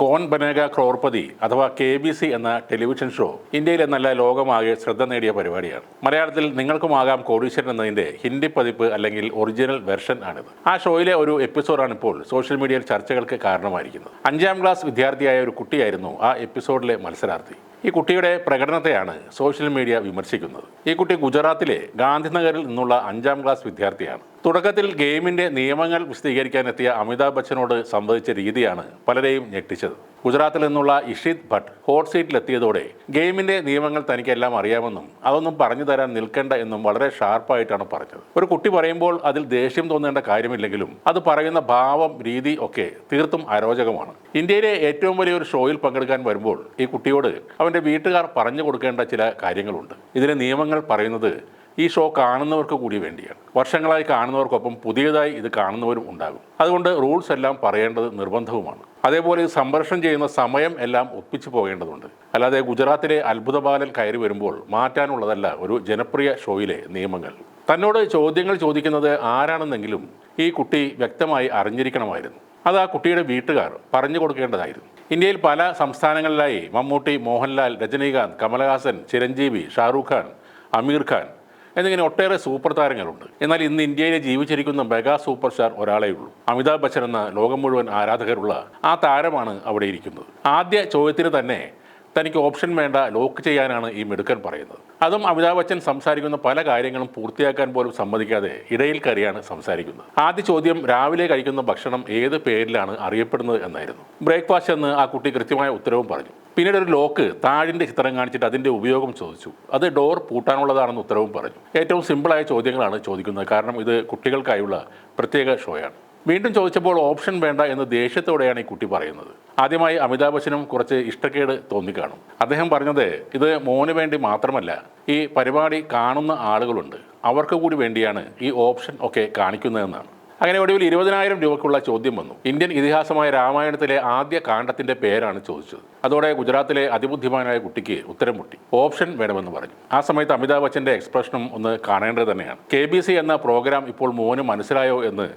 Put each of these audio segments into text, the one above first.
കോൺ ബനേഗ ക്രോർപതി അഥവാ K B C എന്ന television show ഇന്ത്യയിൽ എന്നല്ല ലോകമാകെ ശ്രദ്ധ നേടിയ പരിപാടിയാണ്. മലയാളത്തിൽ നിങ്ങൾക്കുമാകാം കോടീശ്വരൻ എന്നതിന്റെ ഹിന്ദി പതിപ്പ് അല്ലെങ്കിൽ ഒറിജിനൽ വെർഷൻ ആണിത്. ആ ഷോയിലെ ഒരു എപ്പിസോഡാണ് ഇപ്പോൾ സോഷ്യൽ മീഡിയയിൽ ചർച്ചകൾക്ക് കാരണമായിരിക്കുന്നത്. അഞ്ചാം ക്ലാസ് വിദ്യാർത്ഥിയായ ഒരു കുട്ടിയായിരുന്നു ആ എപ്പിസോഡിലെ മത്സരാർത്ഥി. ഈ കുട്ടിയുടെ പ്രകടനത്തെയാണ് സോഷ്യൽ മീഡിയ വിമർശിക്കുന്നത്. ഈ കുട്ടി ഗുജറാത്തിലെ ഗാന്ധിനഗറിൽ നിന്നുള്ള അഞ്ചാം ക്ലാസ് വിദ്യാർത്ഥിയാണ്. തുടക്കത്തിൽ ഗെയിമിന്റെ നിയമങ്ങൾ വിശദീകരിക്കാനെത്തിയ അമിതാഭ് ബച്ചനോട് സംവദിച്ച രീതിയാണ് പലരെയും ഞെട്ടിച്ചത്. ഗുജറാത്തിൽ നിന്നുള്ള ഇഷിത് ഭട്ട് ഹോട്ട് സീറ്റിലെത്തിയതോടെ ഗെയിമിന്റെ നിയമങ്ങൾ തനിക്കെല്ലാം അറിയാമെന്നും അതൊന്നും പറഞ്ഞു തരാൻ നിൽക്കേണ്ട എന്നും വളരെ ഷാർപ്പായിട്ടാണ് പറഞ്ഞത്. ഒരു കുട്ടി പറയുമ്പോൾ അതിൽ ദേഷ്യം തോന്നേണ്ട കാര്യമില്ലെങ്കിലും അത് പറയുന്ന ഭാവം രീതി ഒക്കെ തീർത്തും അരോചകമാണ്. ഇന്ത്യയിലെ ഏറ്റവും വലിയൊരു ഷോയിൽ പങ്കെടുക്കാൻ വരുമ്പോൾ ഈ കുട്ടിയോട് അവന്റെ വീട്ടുകാർ പറഞ്ഞു കൊടുക്കേണ്ട ചില കാര്യങ്ങളുണ്ട്. ഇതിലെ നിയമങ്ങൾ പറയുന്നത് ഈ ഷോ കാണുന്നവർക്ക് കൂടി വേണ്ടിയാണ്. വർഷങ്ങളായി കാണുന്നവർക്കൊപ്പം പുതിയതായി ഇത് കാണുന്നവരും ഉണ്ടാകും. അതുകൊണ്ട് റൂൾസ് എല്ലാം പറയേണ്ടത് നിർബന്ധവുമാണ്. അതേപോലെ ഇത് സംപ്രഷണം ചെയ്യുന്ന സമയം എല്ലാം ഒപ്പിച്ചു പോകേണ്ടതുണ്ട്. അല്ലാതെ ഗുജറാത്തിലെ അത്ഭുത ബാലൻ കയറി വരുമ്പോൾ മാറ്റാനുള്ളതല്ല ഒരു ജനപ്രിയ ഷോയിലെ നിയമങ്ങൾ. തന്നോട് ചോദ്യങ്ങൾ ചോദിക്കുന്നത് ആരാണെന്നെങ്കിലും ഈ കുട്ടി വ്യക്തമായി അറിഞ്ഞിരിക്കണമായിരുന്നു. അത് ആ കുട്ടിയുടെ വീട്ടുകാർ പറഞ്ഞു കൊടുക്കേണ്ടതായിരുന്നു. ഇന്ത്യയിൽ പല സംസ്ഥാനങ്ങളിലായി മമ്മൂട്ടി മോഹൻലാൽ രജനീകാന്ത് കമലഹാസൻ ചിരഞ്ജീവി ഷാറൂഖ് ഖാൻ അമീർ ഖാൻ എന്നിങ്ങനെ ഒട്ടേറെ സൂപ്പർ താരങ്ങളുണ്ട്. എന്നാൽ ഇന്ന് ഇന്ത്യയിലെ ജീവിച്ചിരിക്കുന്ന മെഗാ സൂപ്പർ സ്റ്റാർ ഒരാളേ ഉള്ളൂ. അമിതാഭ് ബച്ചൻ എന്ന ലോകം മുഴുവൻ ആരാധകരുള്ള ആ താരമാണ് അവിടെ ഇരിക്കുന്നത്. ആദ്യ ചോദ്യത്തിന് തന്നെ തനിക്ക് ഓപ്ഷൻ വേണ്ട ലോക്ക് ചെയ്യാനാണ് ഈ മിടുക്കൻ പറയുന്നത്. അതും അമിതാഭ് ബച്ചൻ സംസാരിക്കുന്ന പല കാര്യങ്ങളും പൂർത്തിയാക്കാൻ പോലും സമ്മതിക്കാതെ ഇടയിൽ കയറിയാണ് സംസാരിക്കുന്നത്. ആദ്യ ചോദ്യം രാവിലെ കഴിക്കുന്ന ഭക്ഷണം ഏത് പേരിലാണ് അറിയപ്പെടുന്നത് എന്നായിരുന്നു. ബ്രേക്ക്ഫാസ്റ്റ് എന്ന് ആ കുട്ടി കൃത്യമായ ഉത്തരവും പറഞ്ഞു. പിന്നീട് ഒരു ലോക്ക് താഴിന്റെ ചിത്രം കാണിച്ചിട്ട് അതിന്റെ ഉപയോഗം ചോദിച്ചു. അത് ഡോർ പൂട്ടാനുള്ളതാണെന്ന് ഉത്തരവും പറഞ്ഞു. ഏറ്റവും സിമ്പിളായ ചോദ്യങ്ങളാണ് ചോദിക്കുന്നത്. കാരണം ഇത് കുട്ടികൾക്കായുള്ള പ്രത്യേക ഷോയാണ്. വീണ്ടും ചോദിച്ചപ്പോൾ ഓപ്ഷൻ വേണ്ട എന്ന് ദേഷ്യത്തോടെയാണ് ഈ കുട്ടി പറയുന്നത്. ആദ്യമായി അമിതാഭ് ബച്ചനും കുറച്ച് ഇഷ്ടക്കേട് തോന്നിക്കാണും. അദ്ദേഹം പറഞ്ഞത് ഇത് മോന് വേണ്ടി മാത്രമല്ല ഈ പരിപാടി കാണുന്ന ആളുകളുണ്ട്. അവർക്ക് കൂടി വേണ്ടിയാണ് ഈ ഓപ്ഷൻ ഒക്കെ കാണിക്കുന്നതെന്നാണ്. അങ്ങനെ ഒടുവിൽ ഇരുപതിനായിരം രൂപയ്ക്കുള്ള ചോദ്യം വന്നു. ഇന്ത്യൻ ഇതിഹാസമായ രാമായണത്തിലെ ആദ്യ കാണ്ഡത്തിന്റെ പേരാണ് ചോദിച്ചത്. അതോടെ ഗുജറാത്തിലെ അതിബുദ്ധിമാനായ കുട്ടിക്ക് ഉത്തരം മുട്ടി. ഓപ്ഷൻ വേണമെന്ന് പറഞ്ഞു. ആ സമയത്ത് അമിതാഭ് ബച്ചന്റെ എക്സ്പ്രഷനും ഒന്ന് കാണേണ്ടത് തന്നെയാണ്. കെ ബി സി എന്ന പ്രോഗ്രാം ഇപ്പോൾ മോന് മനസ്സിലായോ എന്ന്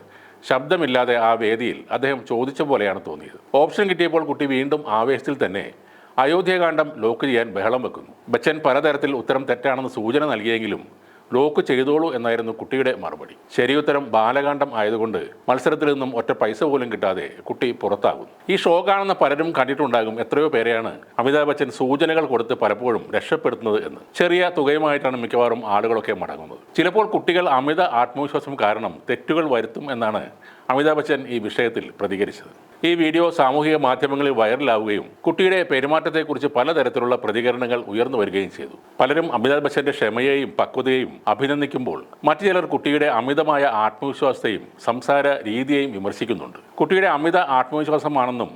ശബ്ദമില്ലാതെ ആ വേദിയിൽ അദ്ദേഹം ചോദിച്ച പോലെയാണ് തോന്നിയത്. ഓപ്ഷൻ കിട്ടിയപ്പോൾ കുട്ടി വീണ്ടും ആവേശത്തിൽ തന്നെ അയോധ്യകാന്ഡം ലോക്ക് ചെയ്യാൻ ബഹളം വെക്കുന്നു. ബച്ചൻ പലതരത്തിൽ ഉത്തരം തെറ്റാണെന്ന് സൂചന നൽകിയെങ്കിലും ലോക്ക് ചെയ്തോളൂ എന്നായിരുന്നു കുട്ടിയുടെ മറുപടി. ശരിയുത്തരം ബാലകാന്ഡം ആയതുകൊണ്ട് മത്സരത്തിൽ നിന്നും ഒറ്റ പൈസ പോലും കിട്ടാതെ കുട്ടി പുറത്താകുന്നു. ഈ ഷോ കാണുന്ന പലരും കണ്ടിട്ടുണ്ടാകും എത്രയോ പേരെയാണ് അമിതാഭ് ബച്ചൻ സൂചനകൾ കൊടുത്ത് പലപ്പോഴും രക്ഷപ്പെടുത്തുന്നത് എന്ന്. ചെറിയ തുകയുമായിട്ടാണ് മിക്കവാറും ആളുകളൊക്കെ മടങ്ങുന്നത്. ചിലപ്പോൾ കുട്ടികൾ അമിത ആത്മവിശ്വാസം കാരണം തെറ്റുകൾ വരുത്തും എന്നാണ് അമിതാഭ് ബച്ചൻ ഈ വിഷയത്തിൽ പ്രതികരിച്ചത്. ഈ വീഡിയോ സാമൂഹിക മാധ്യമങ്ങളിൽ വൈറലാവുകയും കുട്ടിയുടെ പെരുമാറ്റത്തെക്കുറിച്ച് പലതരത്തിലുള്ള പ്രതികരണങ്ങൾ ഉയർന്നു വരികയും ചെയ്തു. പലരും അമിതാഭ് ബച്ചന്റെ ക്ഷമയെയും പക്വതയെയും അഭിനന്ദിക്കുമ്പോൾ മറ്റു ചിലർ കുട്ടിയുടെ അമിതമായ ആത്മവിശ്വാസത്തെയും സംസാര രീതിയെയും വിമർശിക്കുന്നുണ്ട്. കുട്ടിയുടെ അമിത ആത്മവിശ്വാസമാണെന്നും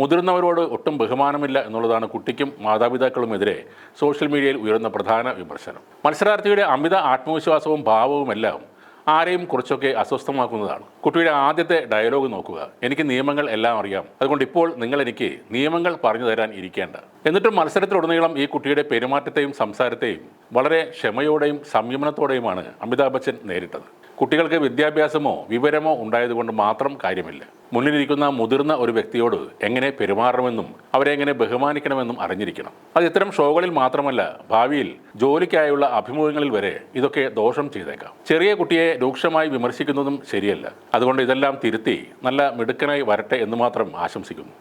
മുതിർന്നവരോട് ഒട്ടും ബഹുമാനമില്ല എന്നുള്ളതാണ് കുട്ടിക്കും മാതാപിതാക്കളുമെതിരെ സോഷ്യൽ മീഡിയയിൽ ഉയർന്ന പ്രധാന വിമർശനം. മത്സരാർത്ഥിയുടെ അമിത ആത്മവിശ്വാസവും ഭാവവുമെല്ലാം ആരെയും കുറച്ചൊക്കെ അസ്വസ്ഥമാക്കുന്നതാണ്. കുട്ടിയുടെ ആദ്യത്തെ ഡയലോഗ് നോക്കുക. എനിക്ക് നിയമങ്ങൾ എല്ലാം അറിയാം. അതുകൊണ്ട് ഇപ്പോൾ നിങ്ങൾ എനിക്ക് നിയമങ്ങൾ പറഞ്ഞു തരാൻ ഇരിക്കേണ്ട. എന്നിട്ടും മത്സരത്തിലുടനീളം ഈ കുട്ടിയുടെ പെരുമാറ്റത്തെയും സംസാരത്തെയും വളരെ ക്ഷമയോടെയും സംയമനത്തോടെയുമാണ് അമിതാഭ് ബച്ചൻ നേരിട്ടത്. കുട്ടികൾക്ക് വിദ്യാഭ്യാസമോ വിവരമോ ഉണ്ടായതുകൊണ്ട് മാത്രം കാര്യമില്ല. മുന്നിലിരിക്കുന്ന മുതിർന്ന ഒരു വ്യക്തിയോട് എങ്ങനെ പെരുമാറണമെന്നും അവരെ എങ്ങനെ ബഹുമാനിക്കണമെന്നും അറിഞ്ഞിരിക്കണം. അത് ഇത്തരം ഷോകളിൽ മാത്രമല്ല ഭാവിയിൽ ജോലിക്കായുള്ള അഭിമുഖങ്ങളിൽ വരെ ഇതൊക്കെ ദോഷം ചെയ്തേക്കാം. ചെറിയ കുട്ടിയെ രൂക്ഷമായി വിമർശിക്കുന്നതും ശരിയല്ല. അതുകൊണ്ട് ഇതെല്ലാം തിരുത്തി നല്ല മിടുക്കനായി വരട്ടെ എന്ന് മാത്രം ആശംസിക്കുന്നു.